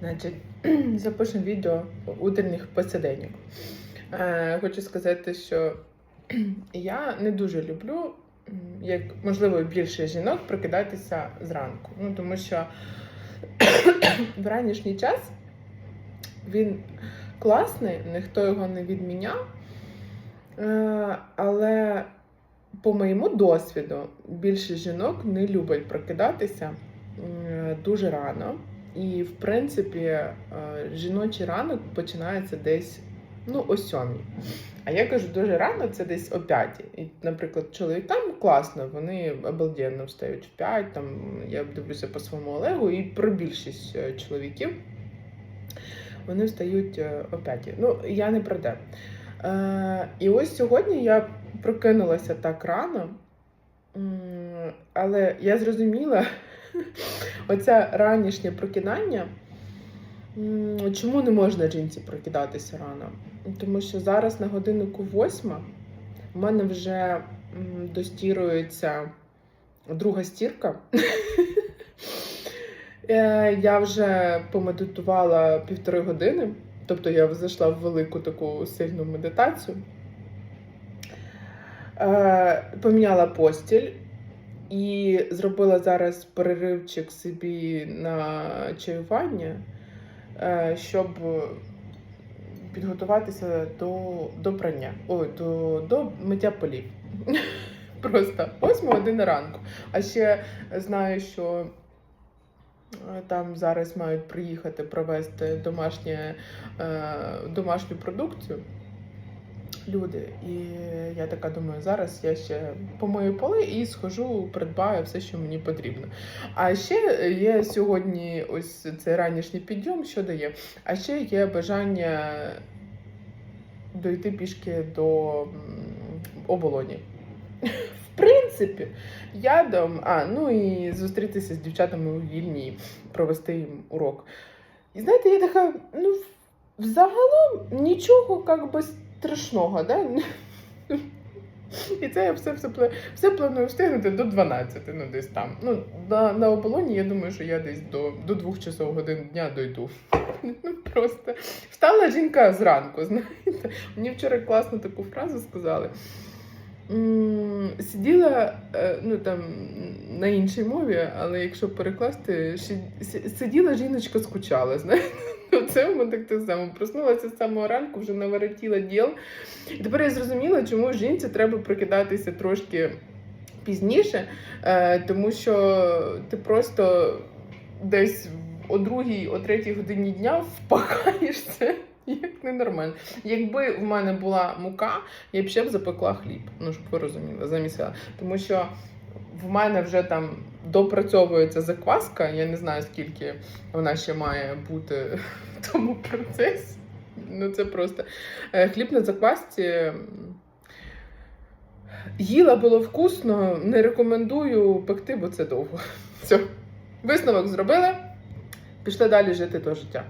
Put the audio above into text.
Значить, запишемо відео утренніх посиденьок. Е, хочу сказати, що я не дуже люблю, як можливо більше жінок, прокидатися зранку. Ну, тому що в ранішній час він класний, ніхто його не відміняв. Е, але по моєму досвіду більше жінок не люблять прокидатися дуже рано. І, в принципі, е, жіночий ранок починається десь ну, о сьомій. А я кажу, дуже рано це десь о п'ятій. І, наприклад, чоловікам класно, вони обалденно встають в п'ять. Там я дивлюся по своєму Олегу, і про більшість е, чоловіків вони встають е, о п'ятій. Ну, я не про те. І ось сьогодні я прокинулася так рано, але я зрозуміла, оце ранішнє прокидання. Чому не можна жінці прокидатися рано? Тому що зараз на годиннику восьма у мене вже достірується друга стірка. Е, Я вже помедитувала півтори години, тобто я зайшла в велику таку сильну медитацію. Е, Поміняла постіль і зробила зараз переривчик собі на чаювання, е, щоб підготуватися до, до прання, ой, до, до миття полів. Просто 8 година ранку. А ще знаю, що е, там зараз мають приїхати провести домашнє, е, домашню продукцію. Люди, і я така думаю, зараз я ще помию поли і схожу, придбаю все, що мені потрібно. А ще є сьогодні ось цей ранішній підйом, що дає. А ще є бажання дойти пішки до оболоні. В принципі, я дам, а, ну і зустрітися з дівчатами у вільні, провести їм урок. І знаєте, я така, ну, взагалом нічого як би страшного, да? І це я все, все, все планую встигнути до 12, ну десь там. Ну, на, на оболоні, я думаю, що я десь до, до 2 часов годин дня дойду. Ну, просто встала жінка зранку, знаєте. Мені вчора класно таку фразу сказали. Сиділа е, ну там на іншій мові, але якщо перекласти, сиділа жіночка скучала, знаєте. Ну, Це в мене так те саме. Проснулася з самого ранку, вже наворотіла діл. І тепер я зрозуміла, чому жінці треба прокидатися трошки пізніше, е, тому що ти просто десь о другій, о третій годині дня впахаєшся. Як ненормально. Якби в мене була мука, я б ще б запекла хліб. Ну, щоб ви розуміли, замість. Тому що в мене вже там допрацьовується закваска. Я не знаю, скільки вона ще має бути в тому процесі. Ну, це просто Е, хліб на заквасці. Їла було вкусно, не рекомендую пекти, бо це довго. Все. Висновок зробили. Пішли далі жити то життя.